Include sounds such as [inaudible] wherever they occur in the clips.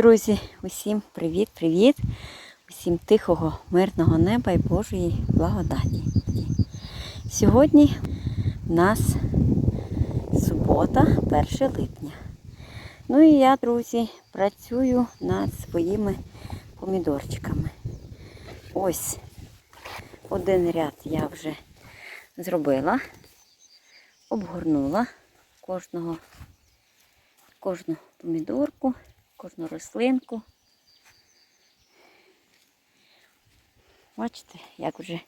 Друзі, усім привіт-привіт! Усім тихого, мирного неба і Божої благодаті. Сьогодні в нас субота, 1 липня. Ну і я, друзі, працюю над своїми помідорчиками. Ось один ряд я вже зробила, обгорнула кожного, кожну помідорку, кожну рослинку. Бачите, як вже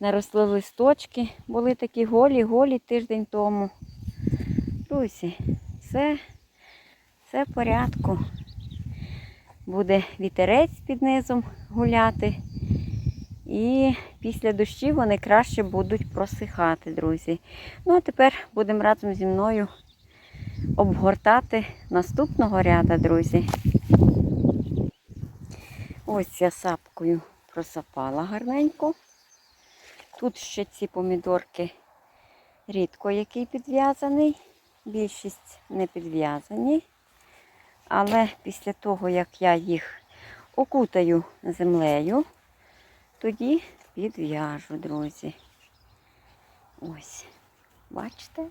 наросли листочки, були такі голі-голі тиждень тому. Друзі, все, все в порядку. Буде вітерець під низом гуляти. І після дощів вони краще будуть просихати, друзі. Ну, а тепер будемо разом зі мною обгортати наступного ряда, друзі. Ось я сапкою просапала гарненько. Тут ще ці помідорки рідко який підв'язаний, більшість не підв'язані. Але після того, як я їх окутаю землею, тоді підв'яжу, друзі. Ось, бачите?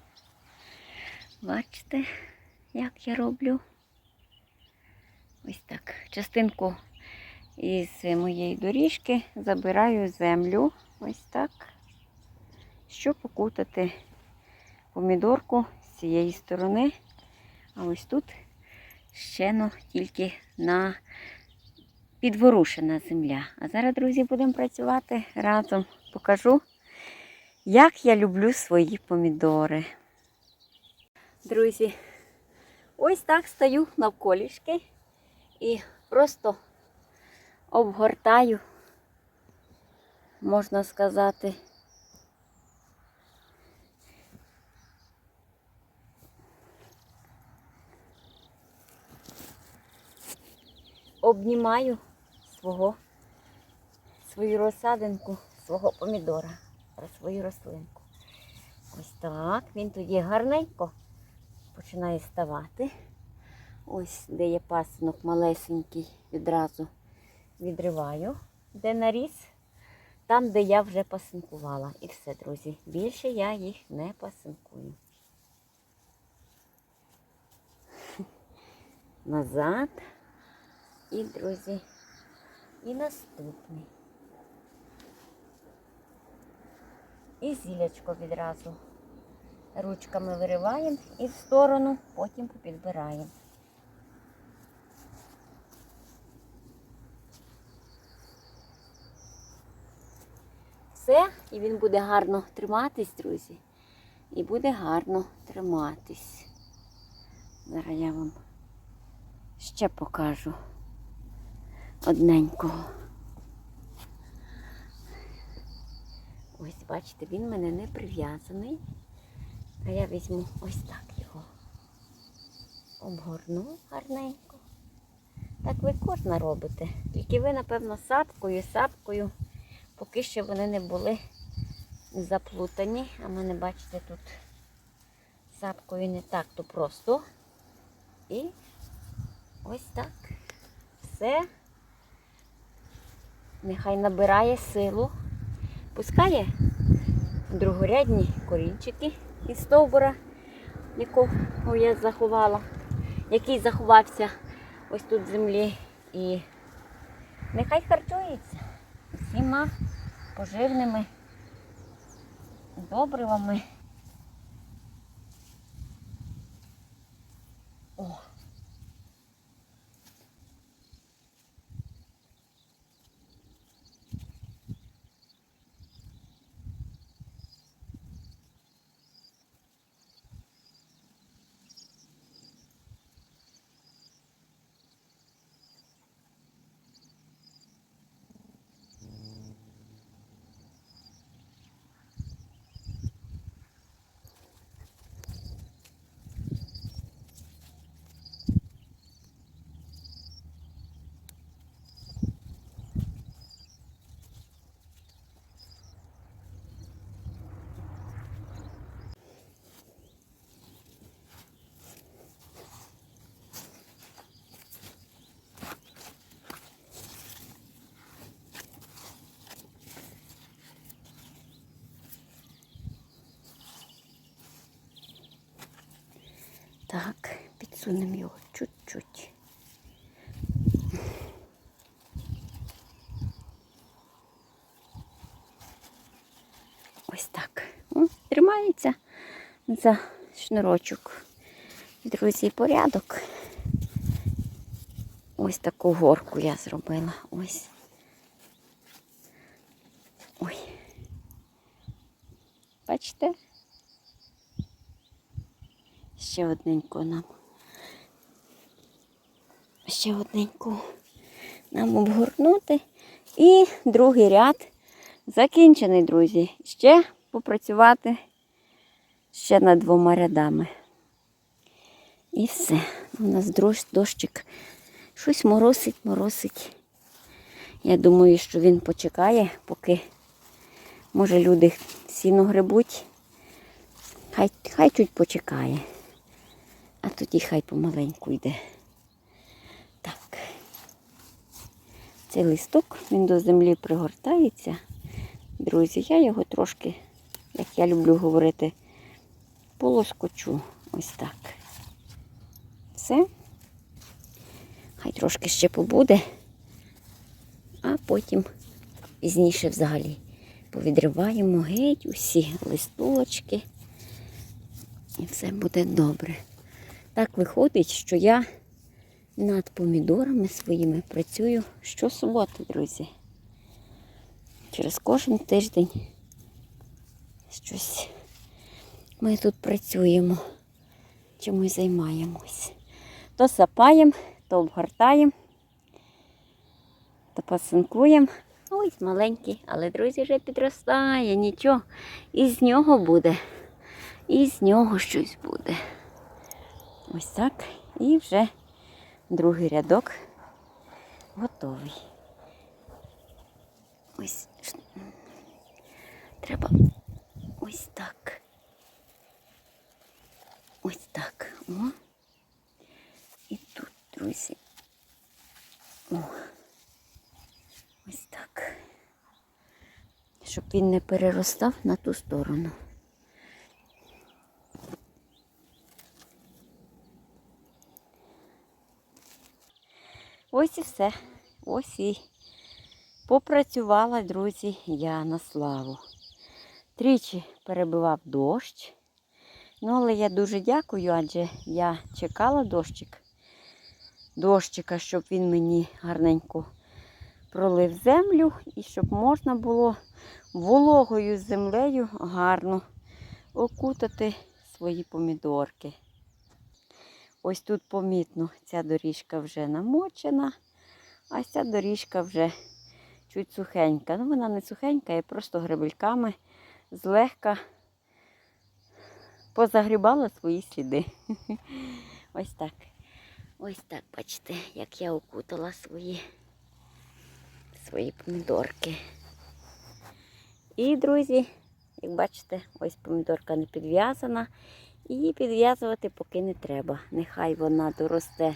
Бачите, як я роблю? Ось так. Частинку із моєї доріжки забираю землю. Ось так. Щоб покутати помідорку з цієї сторони. А ось тут ще ну, тільки на підворушена земля. А зараз, друзі, будемо працювати разом. Покажу, як я люблю свої помідори. Друзі, ось так стою навколішки і просто обгортаю, можна сказати. Обнімаю свого, свою розсадинку, свого помідора, свою рослинку. Ось так, він тоді гарненько починає ставати. Ось, де є пасинок малесенький, відразу відриваю, де наріс, там, де я вже пасинкувала. І все, друзі. Більше я їх не пасинкую. [laughs] Назад. І, друзі, і наступний. І зілячко відразу ручками вириваємо і в сторону, потім підбираємо. Все, і він буде гарно триматись, друзі. І буде гарно триматись. Зараз я вам ще покажу одненького. Ось, бачите, він мене не прив'язаний. А я візьму ось так його. Обгорну гарненько. Так ви кожна робите. Тільки ви, напевно, сапкою, сапкою, поки що вони не були заплутані. А мене, бачите, тут сапкою не так, то просто. І ось так. Все. Нехай набирає силу. Пускає другорядні корінчики із стовбура, якого я заховала, який заховався ось тут в землі. І нехай харчується всіма поживними добривами. Підсунемо його чуть-чуть. Ось так. О, тримається за шнурочок. Друзі, порядок. Ось таку горку я зробила. Ось. Ой. Бачите? Ще одненьку нам. Ще одненьку нам обгорнути. І другий ряд закінчений, друзі. Ще попрацювати ще над двома рядами. І все. У нас дрож- дощик щось моросить, моросить. Я думаю, що він почекає, поки може люди сіно грибуть. Хай, хай чуть почекає. А тоді хай помаленьку йде. Так. Цей листок, він до землі пригортається. Друзі, я його трошки, як я люблю говорити, полоскочу. Ось так. Все. Хай трошки ще побуде, а потім пізніше взагалі повідриваємо геть усі листочки. І все буде добре. Так виходить, що я над помідорами своїми працюю щосуботи, друзі. Через кожен тиждень щось ми тут працюємо, чимось займаємось. То сапаємо, то обгортаємо, то пасинкуємо. Ось маленький, але друзі вже підростає, нічого. І з нього буде. І з нього щось буде. Ось так. І вже другий рядок готовий. Ось треба ось так. Ось так. О. І тут, друзі. О. Ось так. Щоб він не переростав на ту сторону. Ось і все. Ось і попрацювала, друзі, я на славу. Тричі перебивав дощ. Ну, але я дуже дякую, адже я чекала дощик. Дощика, щоб він мені гарненько пролив землю і щоб можна було вологою землею гарно окутати свої помідорки. Ось тут помітно, ця доріжка вже намочена, а ця доріжка вже чуть сухенька. Ну, вона не сухенька, я просто гребельками злегка позагрібала свої сліди. [laughs] Ось так. Ось так, бачите, як я окутала свої, свої помідорки. І, друзі, як бачите, ось помідорка не підв'язана. Її підв'язувати поки не треба. Нехай вона доросте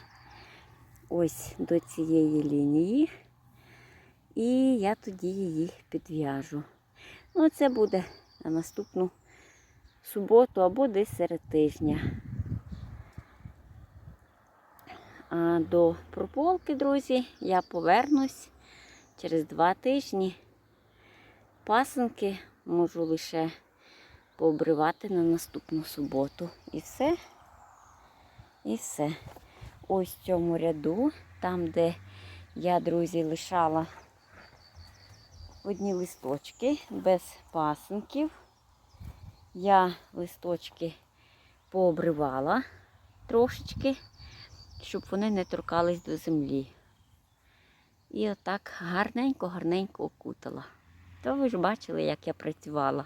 ось до цієї лінії. І я тоді її підв'яжу. Ну, це буде на наступну суботу або десь серед тижня. А до прополки, друзі, я повернусь через два тижні. Пасенки можу лише пообривати на наступну суботу. І все. І все. Ось в цьому ряду, там, де я, друзі, лишала одні листочки без пасенків. Я листочки пообривала трошечки, щоб вони не торкались до землі. І отак гарненько-гарненько окутала. То ви ж бачили, як я працювала.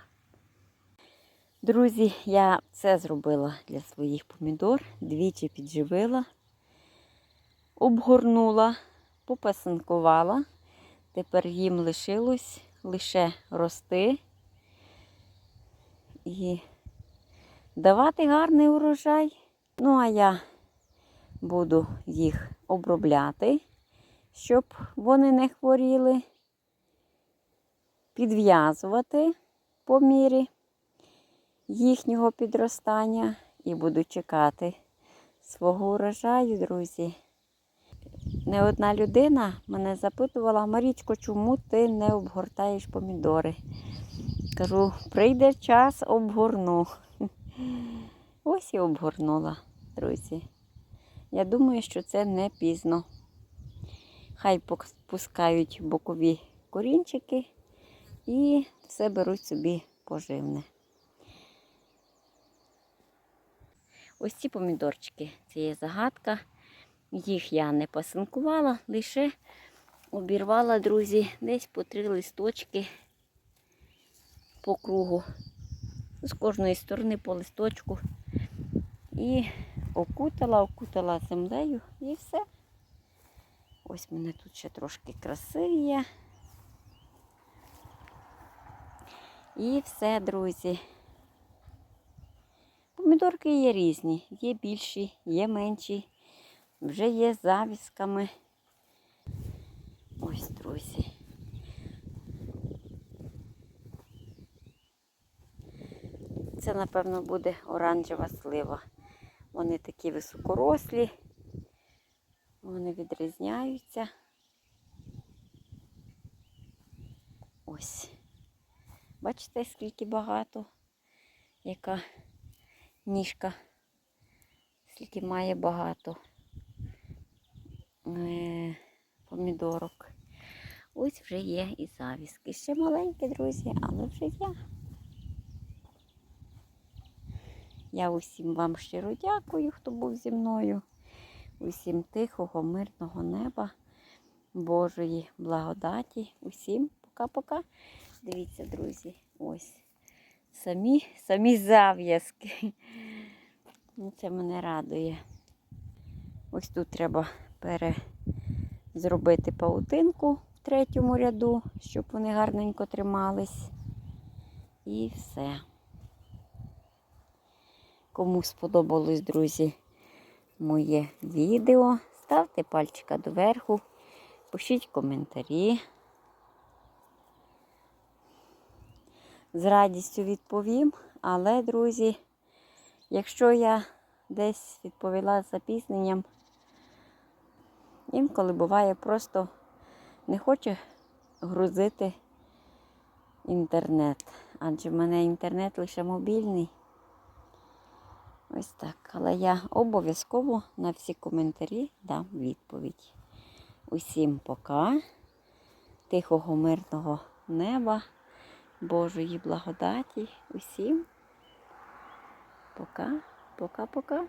Друзі, я це зробила для своїх помідор, двічі підживила, обгорнула, попасинкувала. Тепер їм лишилось лише рости і давати гарний урожай. Ну, а я буду їх обробляти, щоб вони не хворіли, підв'язувати по мірі їхнього підростання і буду чекати свого урожаю, друзі. Не одна людина мене запитувала, Марічко, чому ти не обгортаєш помідори? Кажу, прийде час, обгорну. [laughs] Ось і обгорнула, друзі. Я думаю, що це не пізно. Хай пускають бокові корінчики і все беруть собі поживне. Ось ці помідорчики, це є загадка. Їх я не пасинкувала, лише обірвала, друзі, десь по три листочки по кругу. З кожної сторони по листочку. І окутала, окутала землею і все. Ось мене тут ще трошки краси є. І все, друзі. Помідорки є різні, є більші, є менші, вже є завісками. Ось, друзі. Це, напевно, буде оранжева слива. Вони такі високорослі, вони відрізняються. Ось. Бачите, скільки багато, яка ніжка, скільки має багато е, помідорок. Ось вже є і завіски. Ще маленькі, друзі, але вже є. Я усім вам щиро дякую, хто був зі мною. Усім тихого, мирного неба, Божої благодаті. Усім пока-пока. Дивіться, друзі, ось самі, самі зав'язки. Ну, Це мене радує. Ось тут треба пере... зробити паутинку в третьому ряду, щоб вони гарненько тримались. І все. Кому сподобалось, друзі, моє відео, ставте пальчика доверху, пишіть коментарі. З радістю відповім, але, друзі, якщо я десь відповіла з запізненням, інколи буває просто не хоче грузити інтернет, адже в мене інтернет лише мобільний. Ось так. Але я обов'язково на всі коментарі дам відповідь. Усім пока, тихого, мирного неба, Божої благодаті. Усім пока, пока-пока.